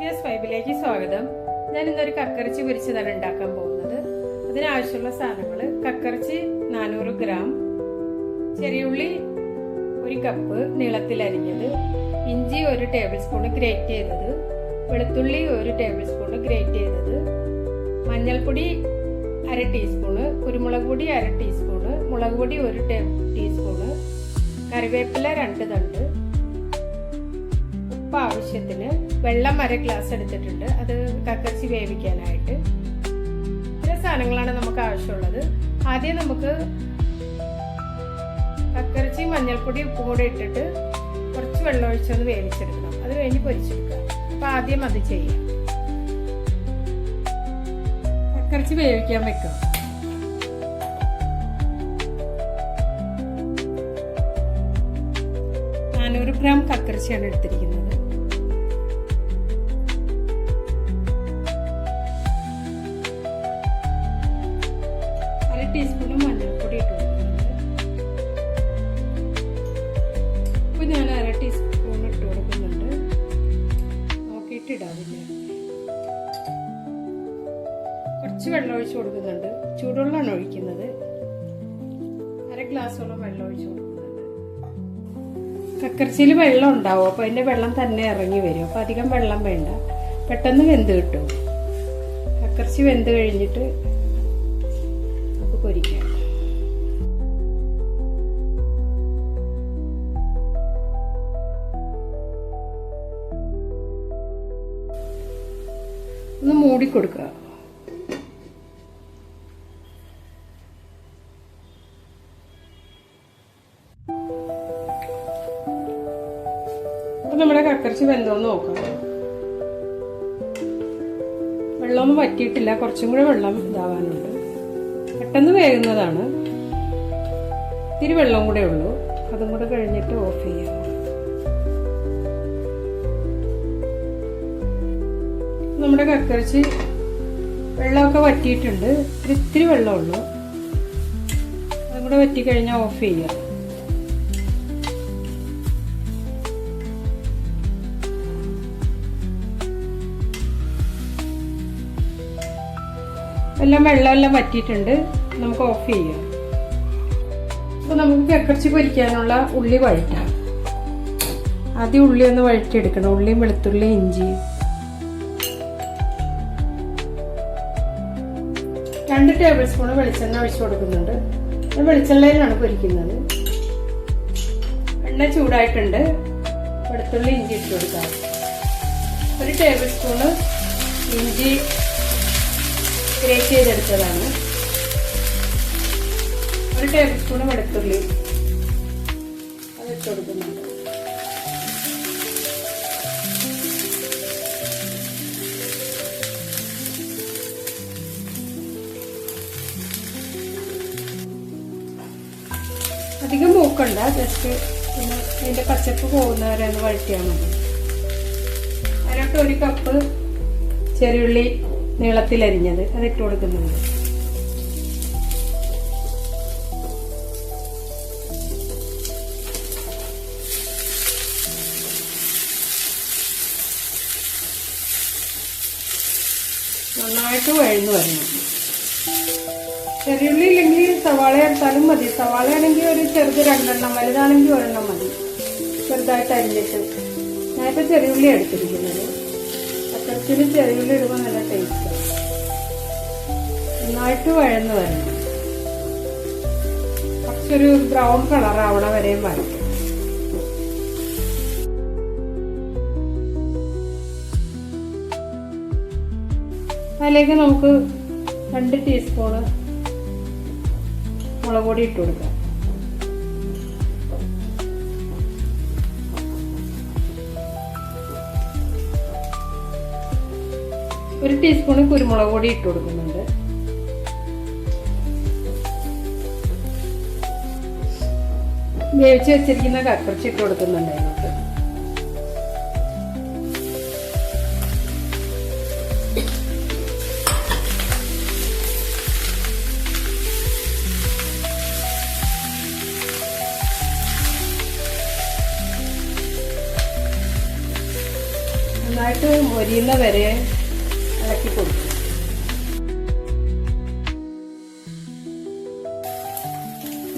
സോഫിയസ് ഫൈബിലേക്ക് സ്വാഗതം ഞാൻ ഇന്നൊരു കക്കറിച്ചി പൊരിച്ചതാണ് ഉണ്ടാക്കാൻ പോകുന്നത് അതിനാവശ്യമുള്ള സാധനങ്ങൾ കക്കറിച്ചി നാനൂറ് ഗ്രാം ചെറിയുള്ളി ഒരു കപ്പ് നീളത്തിൽ അരിഞ്ഞത് ഇഞ്ചി ഒരു ടേബിൾ സ്പൂൺ ഗ്രേറ്റ് ചെയ്തത് വെളുത്തുള്ളി ഒരു ടേബിൾ സ്പൂൺ ഗ്രേറ്റ് ചെയ്തത് മഞ്ഞൾപ്പൊടി അര ടീസ്പൂണ് കുരുമുളക് പൊടി അര ടീസ്പൂണ് മുളക് പൊടി ഒരു ടേ ടീസ്പൂണ് കറിവേപ്പില രണ്ട് തണ്ട് ഉപ്പ് ആവശ്യത്തിന് വെള്ളം അര ഗ്ലാസ് എടുത്തിട്ടുണ്ട്. അത് കക്കച്ചി വേവിക്കാനായിട്ട്. ഇത്ര സാധനങ്ങളാണ് നമുക്ക് ആവശ്യമുള്ളത്. ആദ്യം നമുക്ക് കക്കറിച്ചി മഞ്ഞൾപ്പൊടി ഉപ്പും കൂടെ ഇട്ടിട്ട് കുറച്ച് വെള്ളം ഒഴിച്ചൊന്ന് വേവിച്ചെടുക്കണം. അത് കഴിഞ്ഞ് പൊരിച്ചെടുക്കുക. അപ്പൊ ആദ്യം അത് ചെയ്യാം. കക്കറിച്ചി വേവിക്കാൻ വെക്കാം. നാനൂറ് ഗ്രാം കക്കറിച്ചിയാണ് എടുത്തിരിക്കുന്നത്. ടീസ്പൂൺ മഞ്ഞൾപ്പൊടി ഇട്ട് കൊടുക്കുന്നുണ്ട്. ഉപ്പ് ഞാൻ അര ടീസ്പൂൺ ഇട്ട് കൊടുക്കുന്നുണ്ട്. നോക്കിയിട്ട് ഇടാതില്ല കുറച്ച് വെള്ളം ഒഴിച്ച് കൊടുക്കുന്നുണ്ട്. ചൂടുവെള്ളമാണ് ഒഴിക്കുന്നത്. അര ഗ്ലാസ്സോളം വെള്ളം ഒഴിച്ച് കൊടുക്കുന്നുണ്ട്. കക്കർച്ചിയിൽ വെള്ളം ഉണ്ടാവും. അപ്പോൾ അതിന്റെ വെള്ളം തന്നെ ഇറങ്ങി വരും. അപ്പോൾ അധികം വെള്ളം വേണ്ട. പെട്ടെന്ന് വെന്ത് കിട്ടും. കക്കർച്ചി വെന്ത് കഴിഞ്ഞിട്ട് ഒന്ന് മൂടി കൊടുക്കുക അപ്പൊ നമ്മുടെ കക്കറിച്ച് വെന്തോന്ന് നോക്കാം. വെള്ളമൊന്നും വറ്റിയിട്ടില്ല. കുറച്ചും കൂടെ വെള്ളം ഇതാവാനുണ്ട്. പെട്ടെന്ന് വേകുന്നതാണ്. ഇത്തിരി വെള്ളം കൂടെ ഉള്ളൂ. അതും കൂടെ കഴിഞ്ഞിട്ട് ഓഫ് ചെയ്യാം. നമ്മുടെ കക്കരച്ച് വെള്ളമൊക്കെ വറ്റിയിട്ടുണ്ട്. ഇത്തിരി വെള്ളമുള്ളൂ. അതും കൂടെ വറ്റി കഴിഞ്ഞാൽ ഓഫ് ചെയ്യാം. എല്ലാം വെള്ളമെല്ലാം വറ്റിയിട്ടുണ്ട്. നമുക്ക് ഓഫ് ചെയ്യാം. അപ്പോൾ നമുക്ക് കക്കരച്ച് പൊരിക്കാനുള്ള ഉള്ളി വഴറ്റാം. ആദ്യം ഉള്ളി ഒന്ന് വഴറ്റിയെടുക്കണം. ഉള്ളിയും വെളുത്തുള്ളിയും ഇഞ്ചി ടേബിൾ സ്പൂൺ വെളിച്ചെണ്ണ ഒഴിച്ചു കൊടുക്കുന്നുണ്ട്. വെളിച്ചെണ്ണയിലാണ് പൊരിക്കുന്നത്. എണ്ണ ചൂടായിട്ടുണ്ട്. വെളുത്തുള്ളി ഇഞ്ചി ഇട്ട് കൊടുക്കാം. ഒരു ടേബിൾ സ്പൂൺ ഇഞ്ചി ഗ്രേറ്റ് ചെയ്തെടുത്തതാണ്. ഒരു ടേബിൾ സ്പൂൺ വെളുത്തുള്ളി ഇട്ട് കൊടുക്കുന്നുണ്ട്. അധികം മൂക്കണ്ട ജസ്റ്റ് പിന്നെ അതിന്റെ പച്ചപ്പ് പോകുന്നവരെ ഒന്ന് വഴറ്റിയാൽ മതി. അതിനകത്ത് ഒരു കപ്പ് ചെറിയുള്ളി നീളത്തിലരിഞ്ഞത് അതിട്ട് കൊടുക്കുന്നുണ്ട്. നന്നായിട്ട് വഴന്നു വരണം. ചെറിയുള്ളി ഇല്ലെങ്കിൽ സവാള എടുത്താലും മതി. സവാള ആണെങ്കിൽ ഒരു ചെറുത് രണ്ടെണ്ണം വലുതാണെങ്കിൽ ഒരെണ്ണം മതി. ചെറുതായിട്ട് അരിഞ്ഞിട്ട്. ഞാനിപ്പോൾ ചെറിയുള്ളി എടുത്തിരിക്കുന്നത്. പച്ചച്ചിന് ചെറിയുള്ളി ഇടുമ്പോൾ നല്ല ടേസ്റ്റ് നന്നായിട്ട് വഴന്ന് വരണം. കുറച്ചൊരു ബ്രൗൺ കളർ ആവണ വരെയും വരയ്ക്കും അതിലേക്ക് നമുക്ക് രണ്ട് ടീസ്പൂണ് മുളക് പൊടി ഇട്ട് കൊടുക്കാം ഒരു ടീസ്പൂൺ കുരുമുളക് പൊടി ഇട്ട് കൊടുക്കുന്നുണ്ട്. വേവിച്ച് വെച്ചിരിക്കുന്ന കക്കറിച്ച് ഇട്ട് കൊടുക്കുന്നുണ്ട് അതിനകത്ത്. നന്നായിട്ട് മൊരിയുന്ന വരെ ഇളക്കി കൊടുക്കും.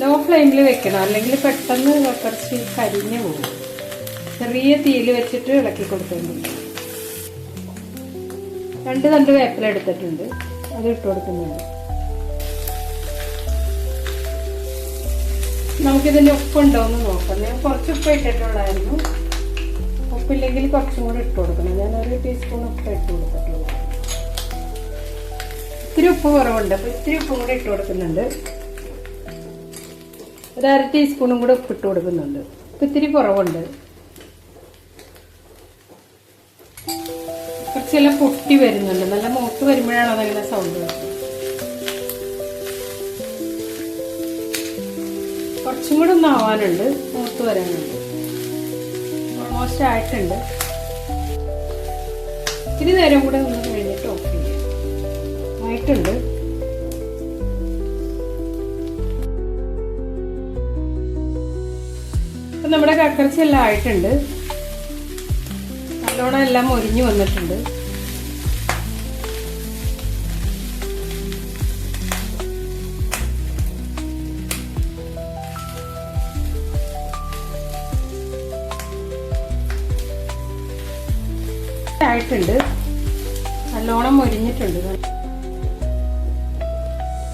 ലോ ഫ്ലെയിമിൽ വെക്കണം. അല്ലെങ്കിൽ പെട്ടെന്ന് കുറച്ച് കരിഞ്ഞു പോകും. ചെറിയ തീയിൽ വെച്ചിട്ട് ഇളക്കി കൊടുക്കുന്നുണ്ട്. രണ്ട് രണ്ട് വേപ്പില എടുത്തിട്ടുണ്ട്. അത് ഇട്ട് കൊടുക്കുന്നുണ്ട്. നമുക്കിതിന്റെ ഉപ്പുണ്ടോ എന്ന് നോക്കാം. ഞാൻ കുറച്ച് ഉപ്പ് ഇട്ടിട്ടുള്ളായിരുന്നു ഉപ്പില്ലെങ്കിൽ കുറച്ചും കൂടി ഇട്ട് കൊടുക്കണം. ഞാൻ ഒരു ടീസ്പൂൺ ഉപ്പ് ഇട്ട് കൊടുത്തിട്ടുള്ളൂ. ഇത്തിരി ഉപ്പ് കുറവുണ്ട്. അപ്പോൾ ഇത്തിരി ഉപ്പും കൂടി ഇട്ട് കൊടുക്കുന്നുണ്ട്. ഒരു അര ടീസ്പൂണും കൂടെ ഉപ്പ് ഇട്ട് കൊടുക്കുന്നുണ്ട്. അപ്പം ഇത്തിരി കുറവുണ്ട്. കുറച്ചെല്ലാം പൊട്ടി വരുന്നുണ്ട്. നല്ല മൂത്ത് വരുമ്പോഴാണ് അതങ്ങനെ സൗണ്ട് കുറച്ചും കൂടെ ഒന്ന് ആവാനുണ്ട് മൂത്ത് വരാനുണ്ട്. ഓൾമോസ്റ്റ് ആയിട്ടുണ്ട് ഇത്തിരി നേരം കൂടെ ഒന്ന് കഴിഞ്ഞിട്ട് ഓഫ് ചെയ്യാം. ആയിട്ടുണ്ട്. നമ്മുടെ കക്കർച്ചി എല്ലാം ആയിട്ടുണ്ട്. നല്ലോണം എല്ലാം ഒരിഞ്ഞു വന്നിട്ടുണ്ട്. ആയിട്ടുണ്ട്. നല്ലോണം മൊരിഞ്ഞിട്ടുണ്ട്.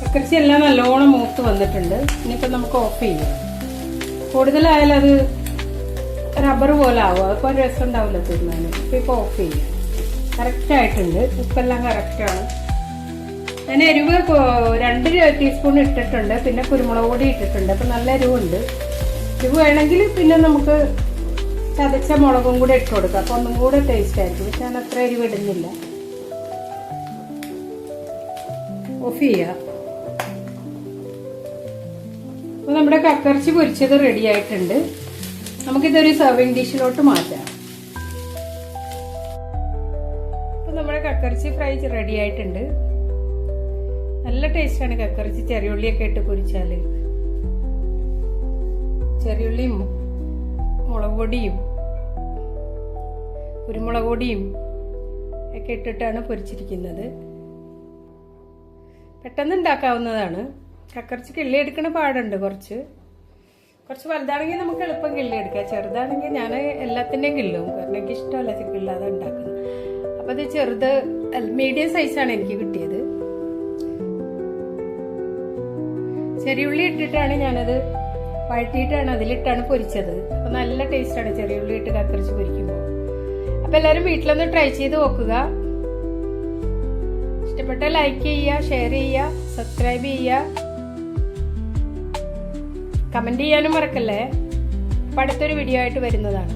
കക്കർച്ചി എല്ലാം നല്ലോണം മൂത്ത് വന്നിട്ടുണ്ട്. ഇനിയിപ്പോൾ നമുക്ക് ഓഫ് ചെയ്യാം. കൂടുതലായാലും അത് റബ്ബർ പോലെ ആവും. അപ്പോൾ രസം ഉണ്ടാവില്ല തീർന്നാൽ ഇപ്പം ഇപ്പോൾ ഓഫ് ചെയ്യാം. കറക്റ്റ് ആയിട്ടുണ്ട്. ഉപ്പെല്ലാം കറക്റ്റാണ് ഞാൻ എരിവ് രണ്ട് ടീസ്പൂൺ ഇട്ടിട്ടുണ്ട്. പിന്നെ കുരുമുളക് പൊടി ഇട്ടിട്ടുണ്ട്. അപ്പം നല്ല എരിവുണ്ട്. എരിവ് വേണമെങ്കിൽ പിന്നെ നമുക്ക് ചതച്ച മുളകും കൂടി ഇട്ട് കൊടുക്കുക അപ്പോൾ ഒന്നും കൂടെ ടേസ്റ്റ് ആയിരിക്കും. പക്ഷെ ഞാൻ അത്ര അരി വിടുന്നില്ല ഓഫ് ചെയ്യുക നമ്മുടെ കക്കർച്ചി പൊരിച്ചത് റെഡി ആയിട്ടുണ്ട്. നമുക്കിതൊരു സർവിങ് ഡിഷിലോട്ട് മാറ്റാം. അപ്പോൾ നമ്മുടെ കക്കർച്ചി ഫ്രൈ റെഡി ആയിട്ടുണ്ട്. നല്ല ടേസ്റ്റാണ് ചെറിയ ചെറിയുള്ളിയൊക്കെ ഇട്ട് പൊരിച്ചാൽ ചെറിയുള്ളിയും മുളക് പൊടിയും കുരുമുളക് പൊടിയും ഒക്കെ ഇട്ടിട്ടാണ് പൊരിച്ചിരിക്കുന്നത്. പെട്ടെന്ന് ഉണ്ടാക്കാവുന്നതാണ്. കക്കറിച്ച് കിള്ളി എടുക്കണ പാടുണ്ട് കുറച്ച്. കുറച്ച് വലുതാണെങ്കിൽ നമുക്ക് എളുപ്പം കിള്ളി എടുക്കാം. ചെറുതാണെങ്കിൽ ഞാൻ എല്ലാത്തിന്റെയും കിള്ളും. കാരണം എനിക്ക് ഇഷ്ടമല്ല കിള്ളാതെ ഉണ്ടാക്കുന്നത്. അപ്പോൾ അത് ചെറുത് മീഡിയം സൈസാണ് എനിക്ക് കിട്ടിയത്. ചെറിയുള്ളി ഇട്ടിട്ടാണ് ഞാനത് വഴറ്റിയിട്ടാണ് അതിലിട്ടാണ് പൊരിച്ചത്. അപ്പോൾ നല്ല ടേസ്റ്റാണ് ചെറിയുള്ളി ഇട്ട് കക്കറിച്ച് പൊരിക്കുമ്പോൾ. അപ്പോൾ എല്ലാവരും വീട്ടിലൊന്ന് ട്രൈ ചെയ്ത് നോക്കുക. ഇഷ്ടപ്പെട്ട ലൈക്ക് ചെയ്യുക ഷെയർ ചെയ്യുക സബ്സ്ക്രൈബ് ചെയ്യുക. കമന്റ് ചെയ്യാനും മറക്കല്ലേ? അപ്പൊ അടുത്തൊരു വീഡിയോ ആയിട്ട് വരുന്നതാണ്.